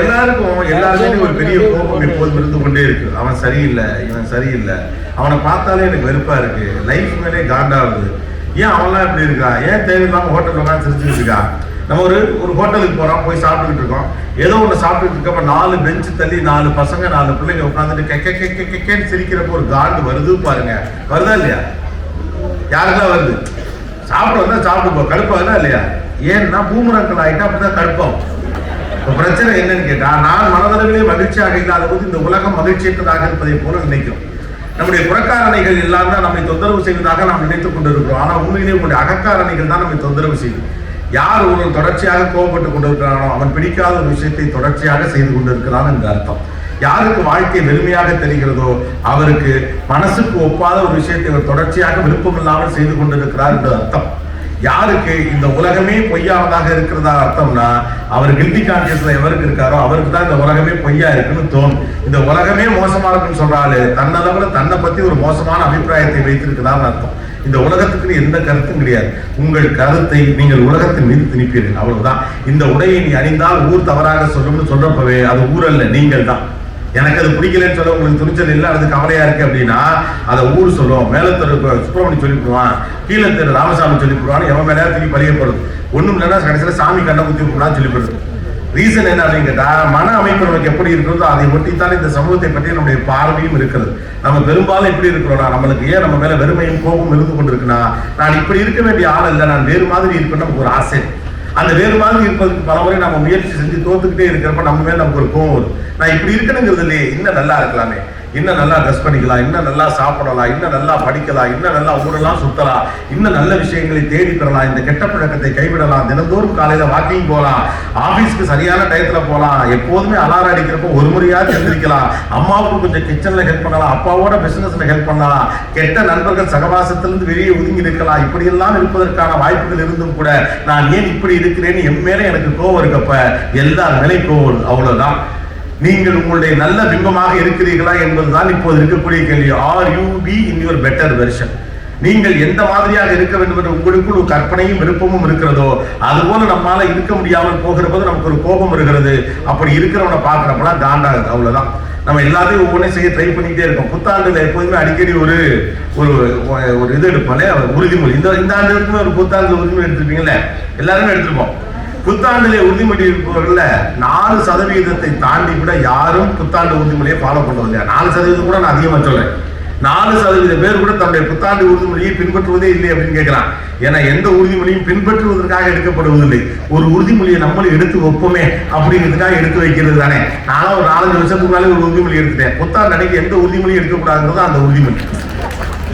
எல்லாருக்கும் எல்லாருமே ஒரு பெரிய கோபம் எப்போதும் இருந்து கொண்டே இருக்கு. அவன் சரியில்லை இவன் சரியில்லை. அவனை பார்த்தாலே எனக்கு வெறுப்பா இருக்கு. லைஃப் மேலே காண்டாகுது. ஏன் அவன்லாம் இப்படி இருக்கா? ஏன் தேவையில்லாம ஹோட்டல் உட்காந்து சிரிச்சுட்டு இருக்கா? நம்ம ஒரு ஒரு ஹோட்டலுக்கு போறோம் போய் சாப்பிட்டுக்கிட்டு இருக்கோம். ஏதோ ஒன்று சாப்பிட்டுட்டு இருக்கப்ப நாலு பெஞ்சு தள்ளி நாலு பசங்க நாலு பிள்ளைங்க உட்காந்துட்டு கெக்க கெக்க கெக்கேன்னு சிரிக்கிறப்போ ஒரு காண்டு வருது பாருங்க. வருதா இல்லையா? யாருக்கெல்லாம் வருது? சாப்பிட வந்தா சாப்பிட்டு போ. கடுப்பாகுதா இல்லையா? ஏன்னா பூமரங்கள் ஆகிட்டா அப்படிதான் கடுப்பாகும் பிரச்சனை என்னன்னு கேட்டா நான் மனதளவிலே மகிழ்ச்சியாக இல்லாத போது இந்த உலகம் மகிழ்ச்சியற்றதாக இருப்பதை போல நினைக்கிறோம். நம்முடைய புறக்காரணிகள் எல்லாம் தான் நம்மை தொந்தரவு செய்வதாக நாம் நினைத்துக் கொண்டிருக்கிறோம். ஆனா உண்மையிலே உங்களுடைய அகக்காரணிகள் தான் நம்மை தொந்தரவு செய்யும். யார் ஒருவன் தொடர்ச்சியாக கோபப்பட்டு கொண்டிருக்கிறானோ அவன் பிடிக்காத ஒரு விஷயத்தை தொடர்ச்சியாக செய்து கொண்டிருக்கிறான் என்று அர்த்தம். யாருக்கு வாழ்க்கை வெறுமையாக தெரிகிறதோ அவருக்கு மனசுக்கு ஒப்பாத ஒரு விஷயத்தை அவர் தொடர்ச்சியாக விருப்பமில்லாமல் செய்து கொண்டிருக்கிறார் என்று அர்த்தம். யாருக்கு இந்த உலகமே பொய்யாவதாக இருக்கிறதா அர்த்தம்னா அவர் கில்டி கான்சியஸ்ல எவருக்கு இருக்காரோ அவருக்கு தான் இந்த உலகமே பொய்யா இருக்குன்னு தோணும். இந்த உலகமே மோசமா இருக்குன்னு சொல்றாரு தன்னளவுல தன்னை பத்தி ஒரு மோசமான அபிப்பிராயத்தை வைத்திருக்கிறான்னு அர்த்தம். இந்த உலகத்துக்கு எந்த கருத்தும் கிடையாது. உங்கள் கருத்தை நீங்கள் உலகத்தின் மீது திணிப்பீர்கள். அவ்வளவுதான். இந்த உடையை நீ அணிந்தால் ஊர் தவறாக சொல்லும்னு சொல்றப்பவே அது ஊரல்ல நீங்கள் தான் எனக்கு அது பிடிக்கலன்னு சொல்ல உங்களுக்கு துணிச்சல் இல்லை அது கவலையா இருக்கு அப்படின்னா அதை ஊர் சொல்லும். மேலத்தர் சுப்பிரமணி சொல்லி போடுவான் கீழே தெரு ராமசாமி சொல்லி போடுவான் எவன் மேலே திருப்பி பழியப்படுது ஒண்ணும் இல்லைன்னா கடைசியில சாமி கண்ணை குத்தி விடுறான்னு சொல்லி ரீசன் என்ன அப்படின்னு கேட்டா மன அமைப்பு நமக்கு எப்படி இருக்கிறதோ அதை ஒட்டித்தான் இந்த சமூகத்தை பற்றி நம்முடைய பார்வையும் இருக்கிறது நம்ம பெரும்பாலும் எப்படி இருக்கிறோம்னா நம்மளுக்கு ஏன் நம்ம மேல வெறுமையும் கோபம் இருந்து கொண்டிருக்குன்னா நான் இப்படி இருக்க வேண்டிய ஆள் இல்லை நான் வேறு மாதிரி இருக்கணும் நமக்கு ஒரு ஆசை. அந்த வேறு மாதிரி இருப்பதுக்கு பல முறை நம்ம முயற்சி செஞ்சு தோத்துக்கிட்டே இருக்கிறப்ப நம்ம மேல நமக்கு ஒரு கோவம் வரும். நான் இப்படி இருக்கணுங்கிறது இல்லையே இன்னும் நல்லா இருக்கலாமே. இன்னும் நல்லா ட்ரெஸ் பண்ணிக்கலாம் இன்னும் நல்லா சாப்பிடலாம் இன்னும் நல்லா படிக்கலாம் இன்னும் நல்லா ஊரெல்லாம் சுத்தலாம் இன்னும் நல்ல விஷயங்களை தேடி பெறலாம் இந்த கெட்ட பழக்கத்தை கைவிடலாம் தினந்தோறும் காலையில வாக்கிங் போகலாம் ஆபீஸ்க்கு சரியான டயத்துல போகலாம் எப்போதுமே அலாரம் அடிக்கிறப்போ ஒரு முறையாவது எழுந்திருக்கலாம் அம்மாவுக்கு கொஞ்சம் கிச்சன்ல ஹெல்ப் பண்ணலாம் அப்பாவோட பிசினஸ்ல ஹெல்ப் பண்ணலாம் கெட்ட நண்பர்கள் சகவாசத்திலிருந்து வெளியே ஒதுங்கி நிற்கலாம் இப்படியெல்லாம் இருப்பதற்கான வாய்ப்புகள் இருந்தும் கூட நான் ஏன் இப்படி இருக்கிறேன்னு என் மேல எனக்கு கோவம் இருக்கப்ப எல்லார் மேலே கோவம் அவ்வளோதான் அவ்வளவுதான். நீங்கள் உங்களுடைய நல்ல பிம்பமாக இருக்கிறீர்களா என்பதுதான் இப்போது இருக்கக்கூடிய கேள்வி. Are you be in your better version நீங்கள் எந்த மாதிரியாக இருக்க வேண்டும் என்று உங்களுக்குள் ஒரு கற்பனையும் விருப்பமும் இருக்கிறதோ அதுபோல நம்மால இருக்க முடியாமல் போகிற போது நமக்கு ஒரு கோபம் இருக்கிறது அப்படி இருக்கிறவனை பார்க்குறப்பெல்லாம் காண்டாகுது அவ்வளவுதான். நம்ம எல்லாத்தையும் ஒவ்வொன்றையும் செய்ய ட்ரை பண்ணிக்கிட்டே இருக்கோம். புத்தாண்டுல எப்போதுமே அடிக்கடி ஒரு ஒரு ஒரு இது எடுப்பாலே உறுதிமொழி. இந்த இந்த ஆண்டு இருக்குமே ஒரு புத்தாண்டு உறுதிமொழி எடுத்திருப்பீங்களே எல்லாருமே எடுத்திருப்போம். புத்தாண்டிலே உறுதிமொழி இருப்பவர்கள நாலு சதவீதத்தை தாண்டி கூட யாரும் புத்தாண்டு உறுதிமொழியை ஃபாலோ பண்றது நாலு சதவீதம் கூட நான் அதிகமாக சொல்றேன். நாலு சதவீத பேர் கூட தன்னுடைய புத்தாண்டு உறுதிமொழியை பின்பற்றுவதே இல்லை அப்படின்னு கேட்கிறான். ஏன்னா எந்த உறுதிமொழியும் பின்பற்றுவதற்காக எடுக்கப்படுவதில்லை. ஒரு உறுதிமொழியை நம்மளும் எடுத்து வைப்போமே அப்படிங்கிறதுக்காக எடுத்து வைக்கிறது தானே. நானும் ஒரு நாலஞ்சு வருஷத்துக்கு மேலே ஒரு உறுதிமொழி எடுத்துட்டேன். புத்தாண்டு அன்னைக்கு எந்த உறுதிமொழியும் எடுக்கக்கூடாதுங்கிறது அந்த உறுதிமொழி.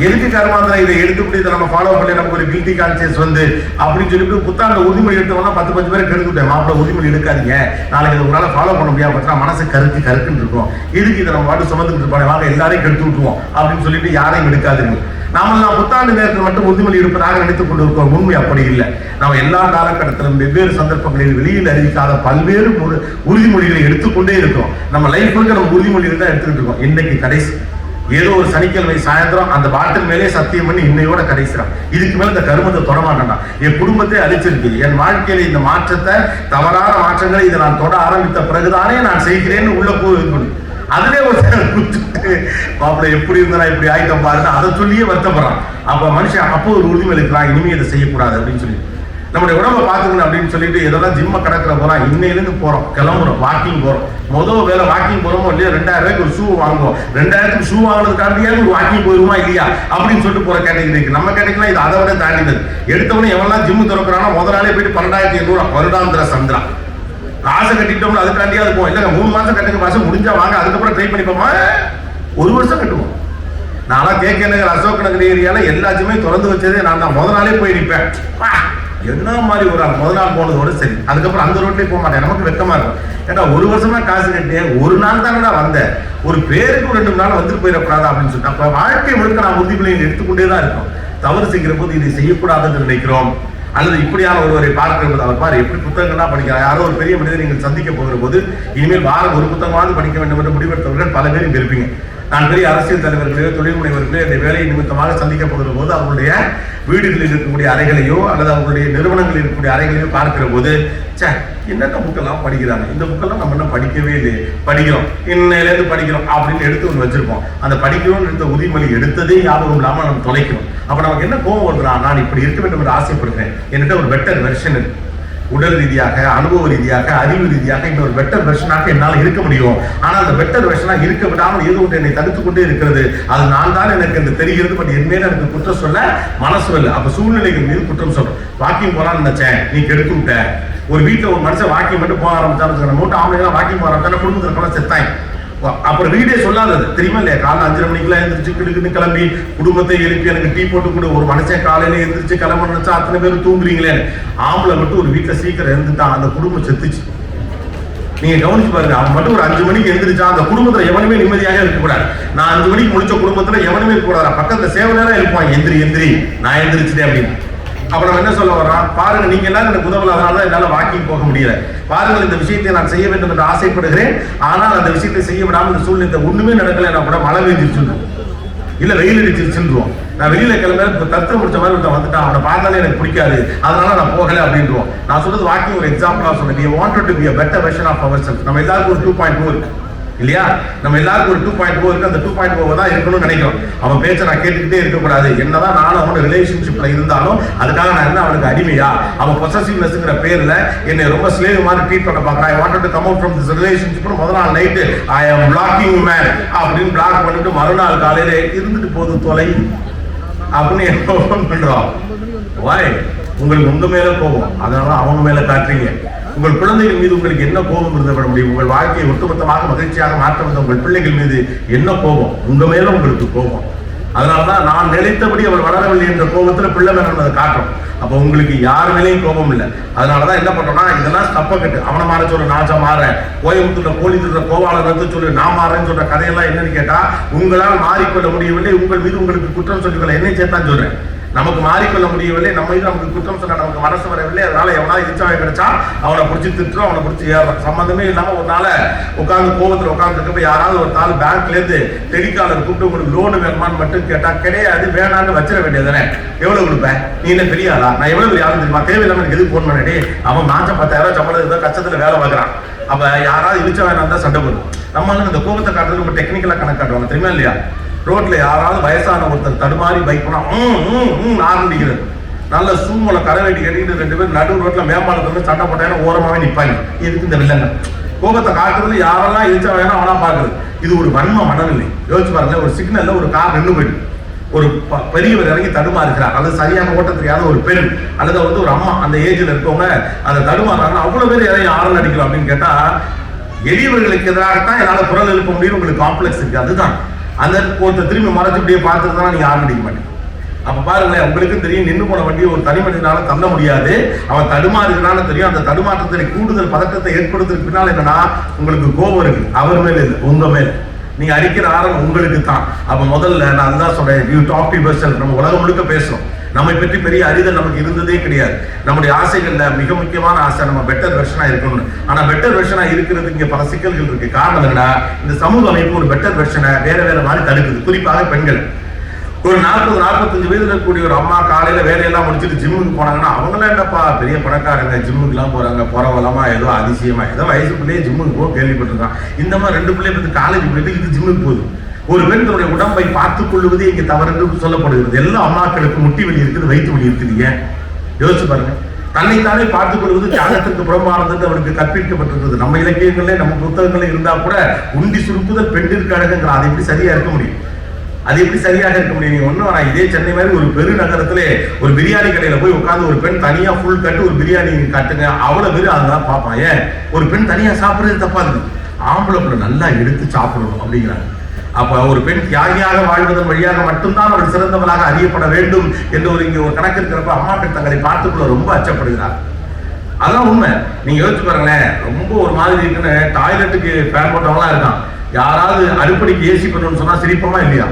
எதுக்கு கர்மாந்திரம் இதை எடுத்துக்கிட்டு இதை நம்ம ஃபாலோ பண்ணி நமக்கு ஒரு கில்ட்டி கான்சியஸ் வந்து அப்படின்னு சொல்லிட்டு புத்தாண்டு உரிமை எடுத்தவங்க பத்து பத்து பேருக்கு எடுத்துட்டேன் மாப்பிள்ள உறுதிமொழி எடுக்காதீங்க. நாளைக்கு இதை உங்களால் ஃபாலோ பண்ண முடியாது. பார்த்தா மனசு கருக்கு கருக்குன்னு இருக்கும். எதுக்கு இதை நம்ம பாட்டு சுமந்துட்டு இருப்பாங்க வாங்க எல்லாரையும் கெடுத்து விட்டுருவோம் அப்படின்னு சொல்லிட்டு யாரையும் எடுக்காதுங்க. நாம நான் புத்தாண்டு நேரத்தில் மட்டும் உறுதிமொழி இருப்பதாக நினைத்துக் கொண்டிருக்கோம் உண்மை அப்படி இல்லை. நம்ம எல்லா காலகட்டத்திலும் வெவ்வேறு சந்தர்ப்பங்களில் வெளியில் அறிவிக்காத பல்வேறு உறுதிமொழிகளை எடுத்துக்கொண்டே இருக்கோம். நம்ம லைஃப் நம்ம உறுதிமொழிகள் தான் எடுத்துக்கிட்டு இருக்கோம். இன்னைக்கு கடைசி ஏதோ ஒரு சனிக்கிழமை சாயந்தரம் அந்த பாட்டில் மேலே சத்தியம் பண்ணி இன்னையோட கடைசிறான். இதுக்கு மேல இந்த கருமத்தை தொட என் குடும்பத்தை அழிச்சிருக்கு என் வாழ்க்கையில இந்த மாற்றத்தை தவறான மாற்றங்களை இதை நான் தொட ஆரம்பித்த பிறகுதானே நான் செய்கிறேன்னு உள்ள போய் பண்ணு. அதுலயே ஒரு மாப்பிள்ள எப்படி இருந்தா இப்படி ஆயிட்டம் பாருன்னு அதை சொல்லியே வருத்தப்படுறான். அப்ப மனுஷன் அப்போ ஒரு உறுதிமொழி இருக்கிறான் இனிமே இதை செய்யக்கூடாது அப்படின்னு சொல்லி நம்முடைய உடம்ப பார்த்துக்கணும் அப்படின்னு சொல்லிட்டு எதெல்லாம் ஜிம்ம கடக்கிற போறோம். இன்னையிலேருந்து போறோம். கிளம்புறோம். வாக்கிங் போறோம். முதல் வேலை வாக்கிங் போறோமோ இல்லையா ரெண்டாயிரம் ரூபாய்க்கு ஒரு ஷூ வாங்குவோம். ரெண்டாயிரத்துக்கு ஷூ வாங்குறதுக்காண்டியாவது ஒரு வாக்கிங் போயிருமா இல்லையா? அப்படின்னு சொல்லிட்டு போற கேட்டகரிக்கு நம்ம கேட்டகரினா இது அதை விட தாண்டினது. எடுத்தவனே எவெல்லாம் ஜிம்மு திறக்கிறானோ முதல் நாளே போயிட்டு பன்னெண்டாயிரத்தி எண்ணூறு வருடாந்திர சந்திரா. காசை கட்டிட்டோம்னு அதுக்காண்டியா இருக்கும் இல்லைங்க மூணு மாசம் கட்டுங்க. மாசம் முடிஞ்சா வாங்க அதுக்கப்புறம் ட்ரை பண்ணிப்போமா? ஒரு வருஷம் கட்டுவோம். நான்லாம் கேட்க நகர் அசோக் நகர் ஏரியால எல்லாத்தையுமே திறந்து வச்சதே நான் தான். முதல் நாளே போய் நிற்பேன். என்ன மாதிரி ஒரு ஆள்? முத நாள் போனதோட சரி. அதுக்கப்புறம் அந்த ரோட்லேயே போக மாட்டேன். நமக்கு வெக்கமா இருக்கும். ஏன்னா ஒரு வருஷமா காசு கட்டி ஒரு நாள் தானடா வந்தேன். ஒரு பேருக்கு ரெண்டு நாள் வந்துட்டு போயிடக்கூடாது அப்படின்னு சொல்லிட்டு அப்ப வாழ்க்கை முழுக்க நான் உறுதிமொழியை எடுத்துக்கொண்டே தான் இருக்கும். தவறு செய்கிற போது இதை செய்யக்கூடாதுன்னு நினைக்கிறோம். அல்லது இப்படியான ஒருவரை பார்க்கிற போது அவர் பாரு எப்படி புத்தகங்கள்லாம் படிக்கிறார். யாரோ ஒரு பெரிய மனிதர் நீங்கள் சந்திக்க போகிற போது இனிமேல் வாரம் ஒரு புத்தகமாவது படிக்க வேண்டும் என்று முடிவெடுத்தவர்கள் பல பேர் இருப்பீங்க. நான் பெரிய அரசியல் தலைவர்களையோ தொழில் முனைவர்களையோ இந்த வேலை நிமித்தமாக சந்திக்கப்படுகிற போது அவங்களுடைய வீடுகளில் இருக்கக்கூடிய அறைகளையோ அல்லது அவங்களுடைய நிறுவனங்களில் இருக்கக்கூடிய அறைகளையோ பார்க்கிற போது ச்சே என்னென்ன புக்கெல்லாம் படிக்கிறாங்க? இந்த புக்கெல்லாம் நம்ம என்ன படிக்கவே இல்லையே. படிக்கிறோம். இன்னையிலேருந்து படிக்கிறோம் அப்படின்னு எடுத்து ஒன்று வச்சிருப்போம். அந்த படிக்கிறோம்னு எடுத்த உரிமொழி எடுத்ததே ஞாபகம் இல்லாமல் நம்ம தொலைக்கிறோம் அப்போ நமக்கு என்ன கோபம் வருதுன்னா நான் இப்படி இருக்க வேண்டும் என்று ஆசைப்படுகிறேன். என்கிட்ட ஒரு பெட்டர் வெர்ஷன் இருக்கு. உடல் ரீதியாக அனுபவ ரீதியாக அறிவு ரீதியாக இன்னொரு பெட்டர் வெர்ஷனாக என்னால் இருக்க முடியும். ஆனால் அந்த பெட்டர் வெர்ஷனாக இருக்க விடாமல் ஏதோ ஒன்று என்னை தடுத்து கொண்டே இருக்கிறது. அது நான் தான் எனக்கு இந்த தெரிகிறது பட் என் மேல எனக்கு குற்றம் சொல்ல மனசு இல்லை அப்போ சூழ்நிலைகள் மீது குற்றம் சொல்றோம் வாக்கிங் போகலான்னு நினைச்சேன். நீ கெடுத்து விட்ட. ஒரு வீட்டில் ஒரு மனுஷன் வாக்கிங் மட்டும் போக ஆரம்பிச்சாலும் மூட்டை ஆம்பளைங்க வாக்கிங் போக ஆரம்பிச்சாலும் குடும்பத்தில் இருக்கலாம் செத்தாங்க. அப்புறம் வீடே சொல்லாதது. தெரியுமா இல்லையா? காலைல அஞ்சரை மணிக்கெல்லாம் எழுந்திரிச்சு கிடுக்குன்னு கிளம்பி குடும்பத்தை எழுப்பி எனக்கு டீ போட்டு கொடு. ஒரு மனுஷன் காலையில எழுந்திரிச்சு கிளம்ப நினைச்சா அத்தனை பேர் தூங்குறீங்களே ஆம்பளை மட்டும் ஒரு வீட்டில் சீக்கிரம் இருந்துட்டான் அந்த குடும்பம் செத்துச்சு. நீங்க கவனிச்சு பாருங்க அவன் மட்டும் ஒரு அஞ்சு மணிக்கு எழுந்திரிச்சா அந்த குடும்பத்துல எவனுமே நிம்மதியாக இருக்கக்கூடாது. நான் அஞ்சு மணிக்கு முடிச்ச குடும்பத்துல எவனுமே இருக்கக்கூடாது. பக்கத்துல சேவை நேரம் இருப்பான். எந்திரி எந்திரி நான் எந்திரிச்சிட்டேன் அப்படின்னு. அப்புறம் நம்ம என்ன சொல்ல வர்றோம்? பாருங்க நீங்க எல்லாரும் எனக்கு உதவல அதனால தான் என்னால் வாக்கிங் போக முடியல. பாருங்கள் இந்த விஷயத்தை நான் செய்ய வேண்டும் என்று ஆசைப்படுகிறேன். ஆனால் அந்த விஷயத்தை செய்ய விடாமல் இந்த சூழ்நிலை ஒண்ணுமே நடக்கல நான் கூட மழை பெஞ்சிருச்சு இல்ல வெயில் அடிச்சிருச்சுருவோம் நான் வெளியில கிளம்ப இப்போ தத்து முடிச்ச மாதிரி ஒருத்தன் வந்துட்டான். அவனை பார்த்தாலே எனக்கு பிடிக்காது. அதனால நான் போகல அப்படின்றோம் நான் சொல்றது வாக்கிங் ஒரு எக்ஸாம்பிளா சொன்னேன். We wanted to be better version of our self நம்ம எல்லாருக்கும் ஒரு டூ பாயிண்ட் டூ இருக்கு. இல்லையா? நம்ம எல்லாருக்கும் ஒரு டூ பாயிண்ட் ஃபோர் இருக்கு. அந்த டூ பாயிண்ட் ஃபோர் தான் இருக்கணும்னு நினைக்கிறோம். அவன் பேச்சை நான் கேட்டுக்கிட்டே இருக்கக்கூடாது. என்னதான் நானும் அவனோட ரிலேஷன்ஷிப்ல இருந்தாலும் அதுக்காக நான் என்ன அவனுக்கு அடிமையா? அவன் பொசசிவ்னஸ்ங்கிற பேர்ல என்னை ரொம்ப ஸ்லேவ் மாதிரி ட்ரீட் பண்ண பார்க்கறான். I wanted to come out from this relationship முதல் நாள் நைட்டு ஐ ஆம் பிளாக்கிங் மேன் அப்படின்னு பிளாக் பண்ணிட்டு மறுநாள் காலையில இருந்துட்டு போது தொலை. அப்படின்னு என்ன பண்றோம் வாய் உங்களுக்கு உங்க மேல போகும் அதனால அவங்க மேல காட்டுறீங்க. உங்கள் குழந்தைகள் மீது உங்களுக்கு என்ன கோபம் இருந்தப்பட முடியும் உங்கள் வாழ்க்கையை ஒட்டுமொத்தமாக மகிழ்ச்சியாக மாற்ற வந்த உங்கள் பிள்ளைகள் மீது என்ன கோபம்? உங்க மேல உங்களுக்கு கோபம். அதனாலதான் நான் நினைத்தபடி அவர் வளரவில்லை என்ற கோபத்துல பிள்ளை மேல அதை காட்டுறோம். அப்ப உங்களுக்கு யார் மேலேயும் கோபம் இல்லை. அதனாலதான் என்ன பண்றோம்னா இதெல்லாம் தப்ப கட்டு அவனை மாற சொல்ற நாச்சா மாற கோயம்புத்தூர்ல கோழி திருற கோவாளர் வந்து சொல்லு நான் மாறேன்னு சொல்ற கதையெல்லாம் என்னன்னு கேட்டா உங்களால் மாறிக்கொள்ள முடியவில்லை. உங்கள் மீது உங்களுக்கு குற்றம் சொல்லிக்கொள்ள என்னை சேர்த்தான் சொல்றேன். நமக்கு மாறிக்கொள்ள முடியவில்லை. நம்ம இது நமக்கு குற்றம் சொன்ன நமக்கு மனசு வரவில்லை. அதனால எவனா இச்சாவை கிடைச்சா அவனை பிடிச்சி திட்டுறோம் அவனை பிடிச்சி ஏறோம் சம்மந்தமே இல்லாம ஒரு நாள உட்காந்து கோபத்துல உட்காந்துருக்கப்ப யாராவது ஒரு நாள் பேங்க்ல இருந்து டெலிகாலர் கூப்பிட்டு உங்களுக்கு லோனு வேணுமான்னு மட்டும் கேட்டா கிடையாது வேணான்னு வச்சிட வேண்டியதானே எவ்வளவு கொடுப்பேன் நீ என்ன பெரிய ஆளா? நான் எவ்வளவு பெரிய ஆளு தெரியுமா? தேவையில்லாம எனக்கு எதுக்கு போன் பண்ணி? அவன் மாசம் பத்தாயிரம் சம்பளம் ஏதோ கஷ்டத்துல வேலை பார்க்கறான். அப்ப யாராவது இழிச்ச வேணாம் தான் சண்டை போடும். நம்ம இந்த கோபத்தை காட்டுறது ரொம்ப டெக்னிக்கலா கணக்கு காட்டுவாங்க. தெரியுமா இல்லையா? ரோட்ல யாராவது வயசான ஒருத்தர் தடுமாறி பைக் போனா ம் ம் ம் ஆரம்பிக்கிறது. நல்ல சூமலை கரை வெட்டி கட்டிக்கிட்டு ரெண்டு பேரும் நடு ரோட்ல மேம்பாலத்துல சண்டை போட்டாங்கன்னா ஓரமாவே நிப்பாங்க. இதுக்கு இந்த வில்லங்க? கோபத்தை காட்டுறது யாரெல்லாம் இழிச்சா வேணா அவனா பாக்குறது. இது ஒரு வன்ம மனநிலை. யோசிச்சு பாருங்க ஒரு சிக்னல்ல ஒரு கார் நின்று போயிட்டு ஒரு ப- பெரியவர் இறங்கி தடுமாறுக்கிறார் அல்லது சரியான ஓட்ட தெரியாத ஒரு பெண் அல்லது வந்து ஒரு அம்மா அந்த ஏஜ்ல இருக்கவங்க அந்த தடுமாறாங்க அவ்வளவு பேர் இறங்கி ஆரல் அடிக்கலாம் அப்படின்னு கேட்டா எளியவர்களுக்கு எதிராகத்தான் என்னால குரல் எழுப்ப முடியும். உங்களுக்கு காம்ப்ளெக்ஸ் இருக்கு. அதுதான். அந்த ஒருத்தர் திரும்பி மறைச்சு இப்படியே பார்த்துருந்தா தான் நீங்க ஆரல் அடிக்க மாட்டீங்க. அப்ப பாருங்களேன் உங்களுக்கும் தெரியும் நின்று போன வண்டியை ஒரு தனி மனிதனால தள்ள முடியாது. அவன் தடுமாறுகிறான்னு தெரியும். அந்த தடுமாற்றத்தை கூடுதல் பதட்டத்தை ஏற்படுத்துறதுக்கு பின்னால் என்னன்னா உங்களுக்கு கோபம் இருக்கு. அவர் மேல இல்லை உங்க மேல. நீங்க அடிக்கிற ஆரம்பம் உங்களுக்கு தான் அப்ப முதல்ல நான் தான் சொல்றேன் யூ டாக் டு யுவர் நம்ம உலகம் முழுக்க பேசுறோம். நம்மை பற்றி பெரிய அறிதல் நமக்கு இருந்ததே கிடையாது. நம்முடைய ஆசைகள்ல மிக முக்கியமான ஆசை நம்ம பெட்டர் வெர்ஷனா இருக்கணும்னு. ஆனா பெட்டர் வெர்ஷனா இருக்கிறது இங்க பல சிக்கல்கள் இருக்கு. காரணம் என்னன்னா இந்த சமூக அமைப்பு ஒரு பெட்டர் வெர்ஷனை வேற வேற மாதிரி தடுக்குது. குறிப்பாக பெண்கள். ஒரு நாற்பது நாற்பத்தஞ்சு வயதுல இருக்கக்கூடிய ஒரு அம்மா காலையில வேலையெல்லாம் முடிச்சுட்டு ஜிம்முக்கு போனாங்கன்னா அவங்களாம் என்னப்பா பெரிய பணக்காரங்க ஜிம்முக்கு எல்லாம் போறாங்க போறவலமா ஏதோ அதிசயமா ஏதோ வயசு பிள்ளையே ஜிம்முக்கு போக கேள்விப்பட்டிருக்கான். இந்த மாதிரி ரெண்டு பிள்ளை வந்து காலேஜ் போயிட்டு இது ஜிம்முக்கு போகுது. ஒரு பெண் தன்னுடைய உடம்பை பார்த்துக் கொள்வது இங்க தவறு என்று சொல்லப்படுகிறது. எல்லா அம்மாக்களுக்கும் முட்டி வலி இருக்குது வயிற்று வலி இருக்குது ஏன் யோசிச்சு பாருங்க. தன்னைத்தானே பார்த்துக் கொள்வது தியாகத்திற்கு புறமானது அவனுக்கு கற்பிக்கப்பட்டிருக்கிறது நம்ம இலக்கியங்களே நம்ம புத்தகங்களே இருந்தா கூட உண்டி சுருக்குதல் பெண்ணிற்கு அழகுங்கிற அது எப்படி சரியா இருக்க முடியும்? அது எப்படி சரியாக இருக்க முடியும்? நீங்க ஒண்ணும் வேணாம். இதே சென்னை மாதிரி ஒரு பெரு நகரத்துல ஒரு பிரியாணி கடையில போய் உட்கார்ந்து ஒரு பெண் தனியா ஃபுல் கட்டு ஒரு பிரியாணி கட்டுங்க. அவ்வளவு பேர் அதான் பார்ப்பான். ஏன்? ஒரு பெண் தனியா சாப்பிடுறது தப்பா இருக்கு ஆம்பளை பிள்ளை நல்லா எடுத்து சாப்பிடணும் அப்படிங்கிறாங்க. அப்ப ஒரு பெண் தியாகியாக வாழ்வதன் வழியாக மட்டும்தான் அவள் சிறந்தவளாக அறியப்பட வேண்டும் என்று ஒரு இங்க ஒரு கணக்கு இருக்கிறப்ப அம்மாக்கள் தங்களை பார்த்துக்குள்ள ரொம்ப அச்சப்படுகிறார். அதான் உண்மை. நீங்க யோசிச்சு பாருங்களேன். ரொம்ப ஒரு மாதிரி இருக்குன்னு டாய்லெட்டுக்கு ஃபேன் போட்டவங்களாம் இருக்கான். யாராவது அடுப்படிக்கு ஏசி பண்ணணும்னு சொன்னா சிரிப்பமா இல்லையா?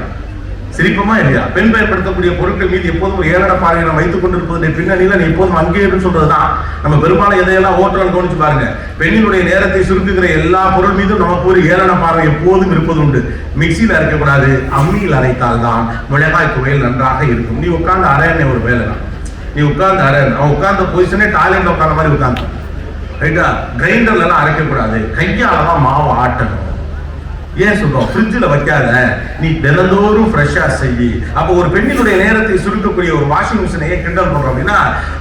சிரிப்பமா இல்லையா? பெண் பயன்படுத்தக்கூடிய பொருட்கள் மீது எப்போதும் ஏழட ஏளன நம்ம வைத்துக் கொண்டிருப்பதனுடைய பின்னணியில் நீ எப்போதும் அங்கே இருந்து சொல்றதுதான். நம்ம பெரும்பாலும் எதையெல்லாம் ஓட்டுறோம் கவனிச்சு பாருங்க. பெண்ணினுடைய நேரத்தை சுருக்குகிற எல்லா பொருள் மீதும் நமக்கு ஒரு ஏளன பார்வை எப்போதும் இருப்பது உண்டு மிக்சியில் அரைக்கக்கூடாது அம்மியில் அரைத்தால் தான் மிளகாய் துவையல் நன்றாக இருக்கும். நீ உட்கார்ந்து அரையணை ஒரு வேலை தான். நீ உட்கார்ந்து அரை அவன் உட்கார்ந்த பொசிஷனே டாய்லெட்ல உட்கார்ந்த மாதிரி உட்கார்ந்து. ரைட்டா கிரைண்டர்லாம் அரைக்கக்கூடாது. கையால தான் மாவு ஆட்டணும். ஏன் சொல்றோம்? ஃப்ரிட்ஜில் வைக்காத. நீ தினந்தோறும் ஃப்ரெஷ்ஷாக செய். அப்போ ஒரு பெண்ணினுடைய நேரத்தை சுருக்கக்கூடிய ஒரு வாஷிங் மிஷினை ஏன் கிண்டல் பண்ணுறோம் அப்படின்னா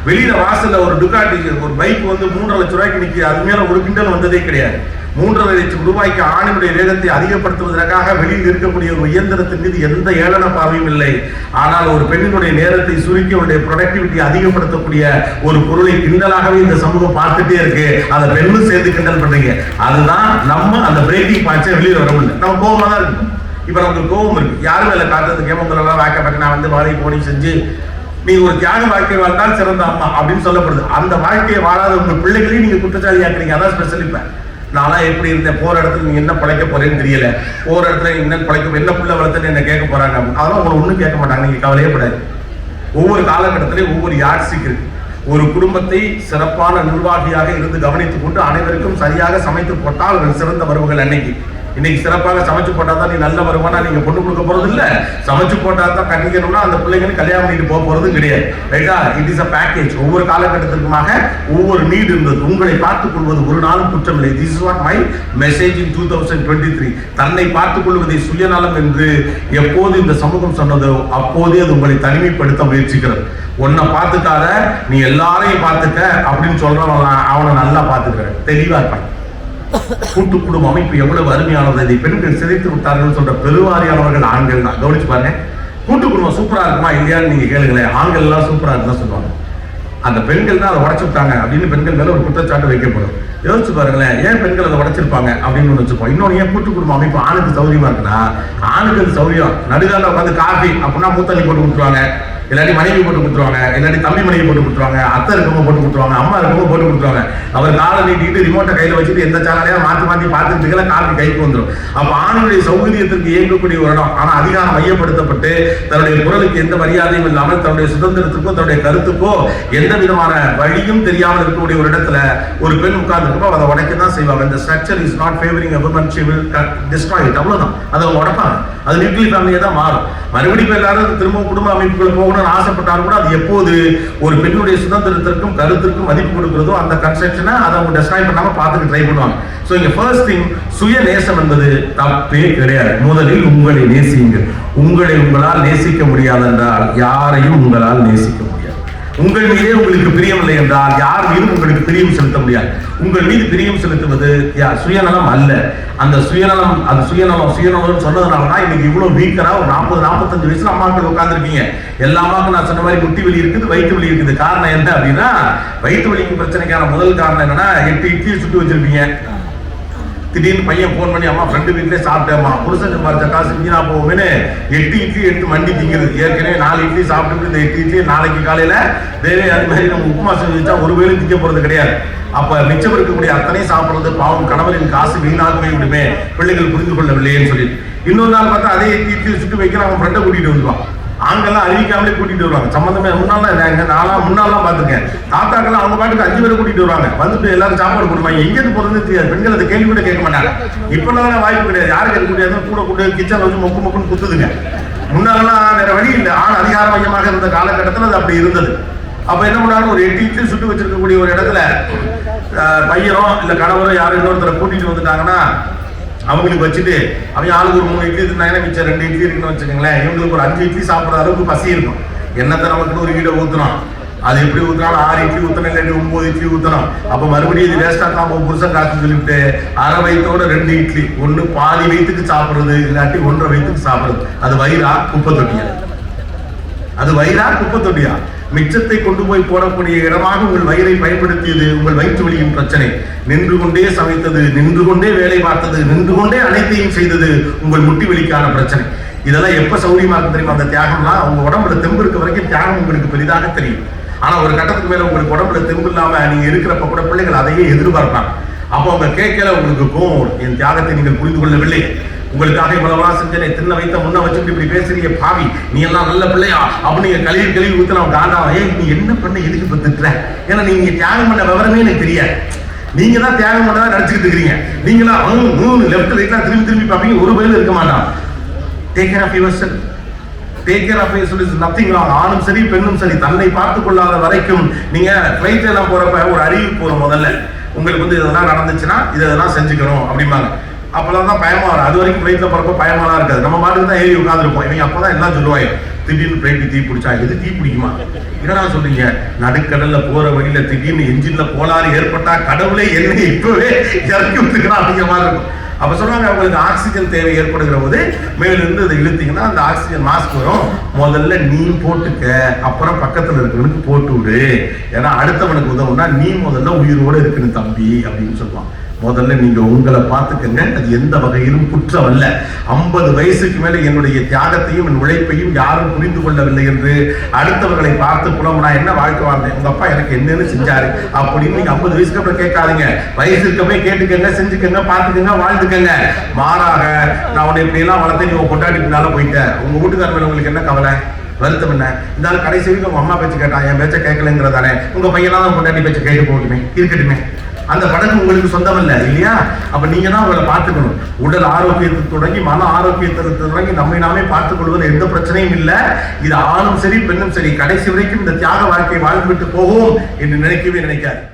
வெளியில வாசல்ல ஒரு டுகாட்டி ஒரு பைக் வந்து மூன்றரை லட்ச ரூபாய்க்கு நிற்கிது அது மேல ஒரு கிண்டல் வந்ததே கிடையாது. மூன்றரை லட்சம் ரூபாய்க்கு ஆணினுடைய வேகத்தை அதிகப்படுத்துவதற்காக வெளியில் இருக்கக்கூடிய ஒரு இயந்திரத்தின் மீது எந்த ஏளன பார்வையும் இல்லை. ஆனால் ஒரு பெண்ணினுடைய நேரத்தை சுருக்கி அவருடைய ப்ரொடக்டிவிட்டி அதிகப்படுத்தக்கூடிய ஒரு பொருளை கிண்டலாகவே இந்த சமூகம் பார்த்துட்டே இருக்கு. அதை பெண்ணும் சேர்த்து கிண்டல் பண்றீங்க. அதுதான் நம்ம அந்த பிரேக்கிங் பாய்ச்சை வெளியில் வர முடியல. நம்ம கோபமா தான் இருக்கும். இப்ப நமக்கு கோபம் இருக்கு. யாரும் இல்லை காட்டுறது? கேமங்களெல்லாம் வாக்கப்பட்டு நான் வந்து வாழை போனி செஞ்சு நீ ஒரு தியாக வாழ்க்கை வாழ்ந்தால் சிறந்த அம்மா அப்படின்னு சொல்லப்படுது. அந்த வாழ்க்கையை வாழாத உங்க பிள்ளைகளையும் நீங்க குற்றச்சாலி ஆக்குறீங்க அதான் ஸ்பெஷல் இப்போ. நான்லாம் எப்படி இருந்தேன்? போற இடத்துல நீங்கள் என்ன பழைக்க போறேன்னு தெரியல. போற இடத்துல என்ன பழைக்க என்ன புள்ள வளர்த்துன்னு என்ன கேட்க போறாங்க. அப்படின்னு. அதெல்லாம் உங்களை ஒண்ணும் கேட்க மாட்டாங்க. நீங்க கவலையப்படாது ஒவ்வொரு காலகட்டத்திலையும் ஒவ்வொரு யாட்சிக்கு இருக்கு ஒரு குடும்பத்தை சிறப்பான நிர்வாகியாக இருந்து கவனித்துக் கொண்டு அனைவருக்கும் சரியாக சமைத்து போட்டால் சிறந்த வருவங்கள் அன்னைக்கு. இன்னைக்கு சிறப்பாக சமைச்சு போட்டா தான் நீ நல்ல வருமானா நீங்க பொண்ணு கொடுக்க போறது இல்ல சமைச்சு போட்டா தான் கண்டிக்கணும்னா அந்த பிள்ளைங்க கல்யாணம் பண்ணிட்டு போக போறதும் கிடையாது. ரைட்டா? இட் இஸ் அ பேக்கேஜ் ஒவ்வொரு காலகட்டத்திற்குமாக ஒவ்வொரு நீட் இருந்தது. உங்களை பார்த்துக் கொள்வது ஒரு நாளும் குற்றமில்லை. This is what my message in two thousand twenty three தன்னை பார்த்துக் கொள்வதை சுயநலம் என்று எப்போது இந்த சமூகம் சொன்னதோ அப்போதே அது உங்களை தனிமைப்படுத்த முயற்சிக்கிறது. உன்னை பார்த்துக்காத நீ எல்லாரையும் பார்த்துக்க அப்படின்னு சொல்றவன் அவனை நல்லா பார்த்துக்கிறேன். தெளிவா இருப்பான். கூட்டு குடும்ப அமைப்பு எவ்வளவு அருமையானது இதை பெண்கள் சிதைத்து விட்டார்கள் சொல்ற பெருவாரியானவர்கள் ஆண்கள் தான். கவனிச்சு பாருங்க. கூட்டு குடும்பம் சூப்பரா இருக்குமா இல்லையான்னு நீங்க கேளுங்களேன். ஆண்கள் எல்லாம் சூப்பரா இருக்குன்னு சொல்லுவாங்க. அந்த பெண்கள் தான் அதை உடச்சு விட்டாங்க அப்படின்னு பெண்கள் மேல ஒரு குற்றச்சாட்டு வைக்கப்படும். யோசிச்சு பாருங்களேன். ஏன் பெண்கள் அதை உடைச்சிருப்பாங்க அப்படின்னு ஒண்ணு வச்சுப்போம். ஏன் கூட்டு குடும்ப அமைப்பு ஆணுக்கு சௌரியமா இருக்குன்னா ஆணுக்கு சௌரியம் நடுகால உட்காந்து காஃபி அப்படின்னா மூத்தண்ணி போட்டு கொடுத்துருவாங்க. இல்லாட்டி மனைவி போட்டு கொடுத்துருவாங்க இல்லாட்டி தம்பி மனைவி போட்டு கொடுத்துருவாங்க அத்தை இருக்கவங்க போட்டு கொடுத்துருவாங்க அம்மா இருக்கவங்க போட்டு கொடுத்துருவாங்க. அவர் காலை நீட்டிட்டு ரிமோட்டை கையில வச்சுட்டு எந்த சேனலையும் மாற்றி மாற்றி பார்த்துட்டு இருக்கல கைக்கு வந்துடும் அப்ப ஆணுடைய சௌகரியத்திற்கு இயங்கக்கூடிய ஒரு இடம். ஆனா அதிகாரம் மையப்படுத்தப்பட்டு தன்னுடைய குரலுக்கு எந்த மரியாதையும் இல்லாமல் தன்னுடைய சுதந்திரத்துக்கோ தன்னுடைய கருத்துக்கோ எந்த விதமான வழியும் தெரியாமல் இருக்கக்கூடிய ஒரு இடத்துல ஒரு பெண் உட்கார்ந்துருக்கப்போ அதை உடைக்க தான் செய்வாங்க. இந்த structure is not favouring a woman she will destroy it. அவ்வளவுதான். அதை அவங்க உடைப்பாங்க. அது நியூக்ளியர் ஃபேமிலியே தான் மாறும். மறுபடியும் எல்லாரும் திரும்ப குடும்ப அமைப்புக்குள்ள போகணும்னு ஆசைப்பட்டாலும் கூட அது எப்போது ஒரு பெண்ணுடைய சுதந்திரத்திற்கும் கருத்திற்கும் மதிப்பு கொடுக்கிறதோ அந்த கன்ஸ்ட்ரக்ஷனை அதை அவங்க டெஸ்ட்ராய் பண்ணாம பார்த்துக்க ட்ரை பண்ணுவாங்க. ஸோ இங்க ஃபர்ஸ்ட் திங் சுய நேசம் என்பது தப்பே கிடையாது. முதலில் உங்களை நேசியுங்கள். உங்களை உங்களால் நேசிக்க முடியாது என்றால் யாரையும் உங்களால் நேசிக்க உங்கள் மீதே உங்களுக்கு பிரியமில்லை என்றால் யார் மீதும் உங்களுக்கு பிரியம் செலுத்த முடியாது. உங்கள் மீது பிரியம் செலுத்துவது யார் சுயநலம் அல்ல. அந்த சுயநலம் அந்த சுயநலம் சுயநலம் சொன்னதுனால தான் இன்னைக்கு இவ்வளவு வீக்கரா ஒரு நாற்பது நாற்பத்தஞ்சு வயசுல அம்மாக்கள் உட்காந்துருக்கீங்க எல்லா அம்மாக்கும் நான் சொன்ன மாதிரி குட்டி வலி இருக்குது வயிற்று வலி இருக்குது. காரணம் என்ன அப்படின்னா வயிற்று வலிக்கு பிரச்சனைக்கான முதல் காரணம் என்னன்னா எட்டு இட்லி சுட்டு வச்சிருப்பீங்க. திடீர்னு பையன் ஃபோன் பண்ணி அம்மா ஃப்ரெண்டு வீட்டிலே சாப்பிட்டேம்மா. புருஷன் சம்பாதிச்ச காசு வீணா போகும்னு எட்டு இட்லி எட்டு மண்டி திங்கிறது ஏற்கனவே நாலு இட்லி சாப்பிட்டு இந்த எட்டு இட்லி நாளைக்கு காலையில் வேலை அது மாதிரி நம்ம உப்புமா செஞ்சு வச்சா ஒரு வேலையும் திங்க போகிறது கிடையாது. அப்போ மிச்சம் இருக்கக்கூடிய அத்தனை சாப்பிட்றது பாவம் கணவரின் காசு வீணாகவே விடுமே பிள்ளைகள் புரிந்து கொள்ளவில்லையேன்னு சொல்லி இன்னொரு நாள் பார்த்தா அதே எட்டு இட்லி சுட்டு வைக்கிற அவன் ஃப்ரெண்டை கூட்டிகிட்டு வந்துடுவான். ஆண்கள்லாம் அறிவிக்காமலே கூட்டிட்டு வருவாங்க. சம்பந்தமே முன்னாலாம் எங்க நான்லாம் முன்னாலாம் பார்த்துருக்கேன். தாத்தாக்கெல்லாம் அவங்க பாட்டுக்கு அஞ்சு பேரை கூட்டிட்டு வருவாங்க. வந்துட்டு எல்லாரும் சாப்பாடு கொடுப்பாங்க எங்க இருந்து போறது தெரியாது. பெண்கள் அதை கேள்வி கூட கேட்க மாட்டாங்க. இப்பெல்லாம் வாய்ப்பு கிடையாது. யாருக்கு கேட்க முடியாது கூட கூட கிச்சன் வச்சு மொக்கு மொக்குன்னு குத்துதுங்க. முன்னாலாம் வேற வழி இல்லை. ஆண் அதிகார மையமாக இருந்த காலகட்டத்தில் அது அப்படி இருந்தது. அப்ப என்ன பண்ணாலும் ஒரு எட்டு சுட்டு வச்சிருக்கக்கூடிய ஒரு இடத்துல அஹ், பையனோ இல்ல கணவரோ யாரும் இன்னொருத்தரை கூட்டிட்டு வந்துட்டாங்கன்னா அவங்களுக்கு வச்சுட்டு அவன் ஆளுக்கு ஒரு மூணு இட்லி இருந்தாங்கன்னா மிச்சம் ரெண்டு இட்லி இருக்குன்னு வச்சுக்கோங்களேன். இவங்களுக்கு ஒரு அஞ்சு இட்லி சாப்பிட்ற அளவுக்கு பசி இருக்கும். என்னத்தை நமக்கு ஒரு வீடை ஊத்துறோம் அது எப்படி ஊத்துனாலும் ஆறு இட்லி ஊத்தணும் இல்லாட்டி ஒன்பது இட்லி ஊத்தணும். அப்ப மறுபடியும் இது வேஸ்டா தான் புருஷன் காசு சொல்லிவிட்டு அரை வயிற்றோட ரெண்டு இட்லி. ஒன்னு பாதி வயிற்றுக்கு சாப்பிடுறது இல்லாட்டி ஒன்றரை வயிற்றுக்கு சாப்பிடுறது. அது வயிறா குப்பை தொட்டியா? அது வயிறா குப்பை தொட்டியா? மிச்சத்தை கொண்டு போய் போடக்கூடிய இடமாக உங்கள் வயிறை பயன்படுத்தியது உங்கள் வயிற்று வலியின் பிரச்சனை. நின்று கொண்டே சமைத்தது நின்று கொண்டே வேலை பார்த்தது நின்று கொண்டே அனைத்தையும் செய்தது உங்கள் முட்டி வலிக்கான பிரச்சனை. இதெல்லாம் எப்ப சௌரியமா இருக்கு அந்த தியாகம்லாம் உங்க உடம்புல தெம்பு இருக்க வரைக்கும் தியாகம் உங்களுக்கு பெரிதாக தெரியும். ஆனா ஒரு கட்டத்துக்கு மேல உங்களுக்கு உடம்புல தெம்பு இல்லாம நீங்க இருக்கிறப்ப கூட பிள்ளைகள் அதையே எதிர்பார்ப்பாங்க. அப்போ அவங்க கேட்கல உங்களுக்கு கோவம் என் தியாகத்தை நீங்கள் புரிந்து கொள்ளவில்லை. உங்களுக்காக இவ்வளவு செஞ்சேனே தின்ன வைத்த முன்ன வச்சுட்டு இப்படி பேசுறீங்க பாவி. நீ எல்லாம் நல்ல பிள்ளையா? அப்படின்னு நீங்க கழுவி கழுவி ஊத்து நான் காண்டாவா நீ என்ன பண்ண எதுக்கு பத்துக்கிற ஏன்னா நீங்க தியாகம் பண்ண விவரமே எனக்கு தெரியாது. நீங்க தான் தியாகம் பண்ணதான் நினைச்சுக்கிட்டு இருக்கிறீங்க. நீங்களா மூணு லெஃப்ட் ரைட்லாம் திரும்பி திரும்பி பார்ப்பீங்க ஒரு பயிலும் இருக்க மாட்டான். Take care of your self take care of your is nothing wrong ஆணும் சரி பெண்ணும் சரி தன்னை பார்த்து கொள்ளாத வரைக்கும் நீங்க ஃப்ளைட்ல எல்லாம் போறப்ப ஒரு அறிவு போற முதல்ல. உங்களுக்கு வந்து இதெல்லாம் நடந்துச்சுன்னா இதை இதெல்லாம் செஞ்சுக்கணும் அப்படிம்பாங்க. அப்பெல்லாம் தான் பயமா வரும் அது வரைக்கும் ஃபிளைட்ல போறப்ப பயமாலாம் இருக்காது. நம்ம மாட்டுக்கு தான் ஏறி உட்காந்துருப்போம் இவங்க அப்பதான் எல்லாம் சொல்லுவாங்க திடீர்னு ஃபிளைட் தீ பிடிச்சா எது தீ பிடிக்குமா? என்னடா சொல்றீங்க? நடுக்கடல்ல போற வழியில திடீர்னு என்ஜின்ல கோளாறு ஏற்பட்டா கடவுளே என்னை இப்பவே இறக்கி விட்டுக்கிறான் அப்படிங்கிற மாதிரி இருக்கும். அப்ப சொல்றாங்க அவங்களுக்கு ஆக்சிஜன் தேவை ஏற்படுகிற போது மேலிருந்து இதை இழுத்தீங்கன்னா அந்த ஆக்சிஜன் மாஸ்க் வரும். முதல்ல நீ போட்டுக்க. அப்புறம் பக்கத்துல இருக்கிறவனுக்கு போட்டு விடு. ஏன்னா அடுத்தவனுக்கு உதவுனா நீ முதல்ல உயிரோட இருக்கணும் தம்பி அப்படின்னு சொல்லுவான். முதல்ல நீங்க உங்களை பார்த்துக்கங்க. அது எந்த வகையிலும் குற்றம் அல்ல. ஐம்பது வயசுக்கு மேல என்னுடைய தியாகத்தையும் என் உழைப்பையும் யாரும் புரிந்து கொள்ளவில்லை என்று அடுத்தவர்களை பார்த்து புலம் நான் என்ன வாழ்க்கை வாழ்ந்தேன்? உங்க அப்பா எனக்கு என்னன்னு செஞ்சாரு. அப்படின்னு நீங்க ஐம்பது வயசுக்கு அப்புறம் கேட்காதீங்க. வயசு இருக்கப்பே கேட்டுக்கங்க செஞ்சுக்கங்க பார்த்துக்கங்க வாழ்ந்துக்கங்க. மாறாக நான் உன்னை இப்படி எல்லாம் வளர்த்து நீ கொண்டாடி பின்னால போயிட்டேன் உங்க வீட்டுக்கார மேல உங்களுக்கு என்ன கவலை? வருத்தம் என்ன? இந்த கடைசி வரைக்கும் உங்க அம்மா பேச்சு கேட்டான் என் பேச்சை கேட்கலங்கிறதானே. உங்க பையனா தான் கொண்டாடி பேச்சு கேட்டு போகட்டுமே இருக்கட்டுமே. அந்த படகு உங்களுக்கு சொந்தம் இல்லையா? அப்ப நீங்க தான் உங்களை பார்த்துக்கணும். உடல் ஆரோக்கியத்தை தொடங்கி மன ஆரோக்கியத்தை தொடங்கி நம்மை நாமே பார்த்துக் கொள்வது எந்த பிரச்சனையும் இல்லை. இது ஆணும் சரி பெண்ணும் சரி. கடைசி வரைக்கும் இந்த தியாக வாழ்க்கையை வாழ்ந்துவிட்டு போகும் என்று நினைக்கவே நினைக்காது